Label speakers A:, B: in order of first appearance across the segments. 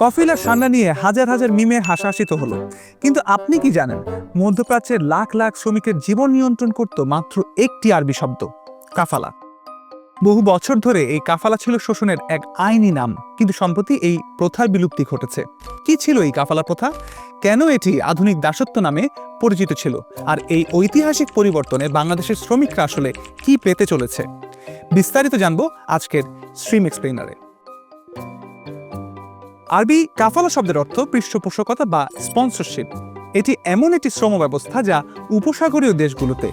A: কফিল সান্না নিয়ে হাজার হাজার মিমে হাসাহাসি তো হলো। কিন্তু আপনি কি জানেন, মধ্যপ্রাচ্যের লাখ লাখ শ্রমিকের জীবন নিয়ন্ত্রণ করত মাত্র একটি আরবি শব্দ, কাফালা। বহু বছর ধরে এই কাফালা ছিল শোষণের এক আইনি নাম, কিন্তু সম্প্রতি এই প্রথার বিলুপ্তি ঘটেছে। কি ছিল এই কাফালা প্রথা? কেন এটি আধুনিক দাসত্ব নামে পরিচিত ছিল? আর এই ঐতিহাসিক পরিবর্তনে বাংলাদেশের শ্রমিকরা আসলে কি পেতে চলেছে? বিস্তারিত জানব আজকের স্ট্রিম এক্সপ্লেনারে আরবি কাফালা শব্দের অর্থ পৃষ্ঠপোষকতা বা স্পন্সরশিপ এটি এমন একটি শ্রম ব্যবস্থা যা উপসাগরীয় দেশগুলোতে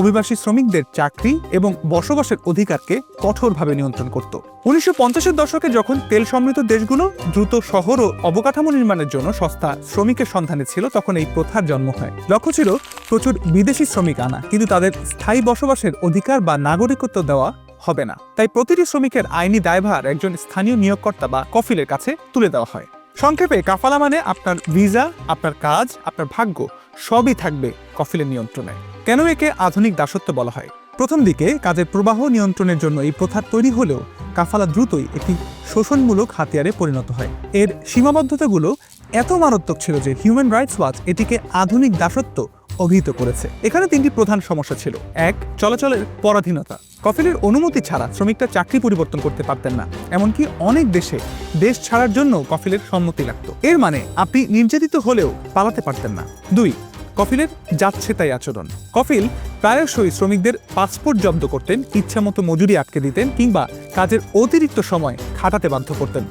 A: অভিবাসী শ্রমিকদের চাকরি এবং বসবাসের অধিকারকে কঠোরভাবে নিয়ন্ত্রণ করত। উনিশশো পঞ্চাশের দশকে যখন তেল সমৃদ্ধ দেশগুলো দ্রুত শহর ও অবকাঠামো নির্মাণের জন্য সস্তা শ্রমিকের সন্ধানে ছিল, তখন এই প্রথার জন্ম হয়। লক্ষ্য ছিল প্রচুর বিদেশি শ্রমিক আনা, কিন্তু তাদের স্থায়ী বসবাসের অধিকার বা নাগরিকত্ব দেওয়া হবে না। তাই প্রতিটি শ্রমিকের আইনি দায়ভার একজন স্থানীয় নিয়োগকর্তা বা কফিলের কাছে তুলে দেওয়া হয়। সংক্ষেপে, কাফালা মানে আপনার ভিসা, আপনার কাজ, আপনার ভাগ্য, সবই থাকবে কফিলের নিয়ন্ত্রণে। কেন একে আধুনিক দাসত্ব বলা হয়? প্রথম দিকে কাজের প্রবাহ নিয়ন্ত্রণের জন্য এই প্রথা তৈরি হলেও কাফালা দ্রুতই একটি শোষণমূলক হাতিয়ারে পরিণত হয়। এর সীমাবদ্ধতাগুলো এত মারাত্মক ছিল যে হিউম্যান রাইটস ওয়াচ এটিকে আধুনিক দাসত্ব অভিহিত করেছে। এখানে তিনটি প্রধান সমস্যা ছিল। এক, চলাচলের পরাধীনতা। কফিলের অনুমতি ছাড়া শ্রমিকরা চাকরি পরিবর্তন করতে পারতেন না। এমনকি অনেক দেশে দেশ ছাড়ার জন্য কফিলের সম্মতি লাগতো। এর মানে আপনি নির্যাতিত হলেও পালাতে পারতেন না। দুই, কফিলের যাচ্ছে তাই আচরণ। কফিল প্রায়শই শ্রমিকদের পাসপোর্ট জব্দ করতেন, ইচ্ছামতো মজুরি আটকে দিতেন কিংবা কাজের অতিরিক্ত সময় খাটাতে বাধ্য করতেন।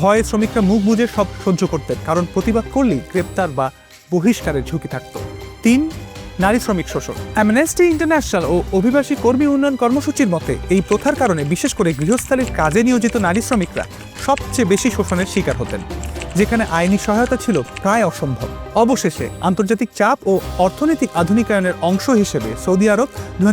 A: ভয়ে শ্রমিকরা মুখ বুজে সব সহ্য করতেন, কারণ প্রতিবাদ করলেই গ্রেপ্তার বা বহিষ্কারের ঝুঁকি থাকত। তিন, নারী শ্রমিক শোষণ। অ্যামনেস্টি ইন্টারন্যাশনাল ও অভিবাসী কর্মী উন্নয়ন কর্মসূচির মতে, এই প্রথার কারণে বিশেষ করে গৃহস্থালীর কাজে নিয়োজিত নারী শ্রমিকরা সবচেয়ে বেশি শোষণের শিকার হতেন। যেখানে আইনি সহায়তা ছিল প্রায় অসম্ভব। অবশেষে আন্তর্জাতিক চাপ ও অর্থনৈতিক আধুনিকায়নের অংশ হিসেবে সৌদি আরব দু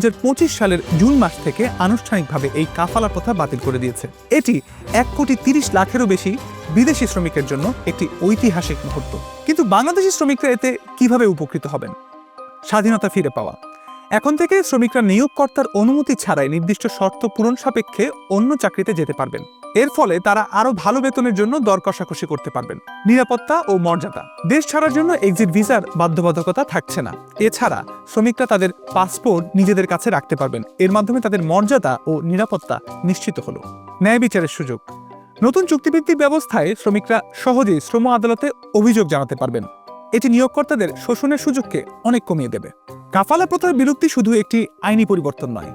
A: সালের জুন মাস থেকে আনুষ্ঠানিকভাবে এই কাফালা প্রথা বাতিল করে দিয়েছে। এটি এক কোটি তিরিশ লাখেরও বেশি বিদেশি শ্রমিকের জন্য একটি ঐতিহাসিক মুহূর্ত। কিন্তু বাংলাদেশি শ্রমিকরা এতে কীভাবে উপকৃত হবেন? স্বাধীনতা ফিরে পাওয়া। এখন থেকে শ্রমিকরা নিয়োগকর্তার অনুমতি ছাড়াই নির্দিষ্ট শর্ত পূরণ সাপেক্ষে অন্য চাকরিতে যেতে পারবেন। এর ফলে তারা আরও ভালো বেতনের জন্য দর কষাকষি করতে পারবেন। নিরাপত্তা ও মর্যাদা। দেশ ছাড়ার জন্য এক্সিট ভিসার বাধ্যবাধকতা থাকছে না। এছাড়া শ্রমিকরা তাদের পাসপোর্ট নিজেদের কাছে রাখতে পারবেন। এর মাধ্যমে তাদের মর্যাদা ও নিরাপত্তা নিশ্চিত হলো। ন্যায় বিচারের সুযোগ। নতুন চুক্তিভিত্তিক ব্যবস্থায় শ্রমিকরা সহজেই শ্রম আদালতে অভিযোগ জানাতে পারবেন। এটি নিয়োগকর্তাদের শোষণের সুযোগকে অনেক কমিয়ে দেবে। কাফালা প্রথার বিলুপ্তি শুধু একটি আইনি পরিবর্তন নয়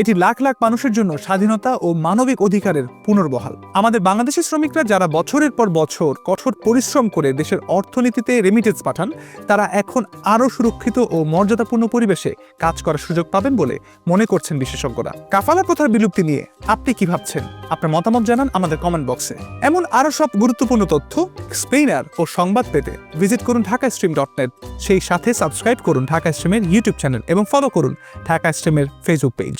A: এটি লাখ লাখ মানুষের জন্য স্বাধীনতা ও মানবিক অধিকারের পুনর্বহাল। আমাদের বাংলাদেশের শ্রমিকরা যারা বছরের পর বছর কঠোর পরিশ্রম করে দেশের অর্থনীতিতে রেমিটেন্স পাঠান, তারা এখন আরও সুরক্ষিত ও মর্যাদাপূর্ণ পরিবেশে কাজ করার সুযোগ পাবেন বলে মনে করছেন বিশেষজ্ঞরা। কাফালা প্রথার বিলুপ্তি নিয়ে আপনি কি ভাবছেন? আপনার মতামত জানান আমাদের কমেন্ট বক্সে এমন আরও সব গুরুত্বপূর্ণ তথ্য স্পেইনার ও সংবাদ পেতে ভিজিট করুন ঢাকা স্ট্রিম ডট নেট সেই সাথে সাবস্ক্রাইব করুন ঢাকা স্ট্রিমের ইউটিউব চ্যানেল এবং ফলো করুন ঢাকা স্ট্রিমের ফেসবুক পেজ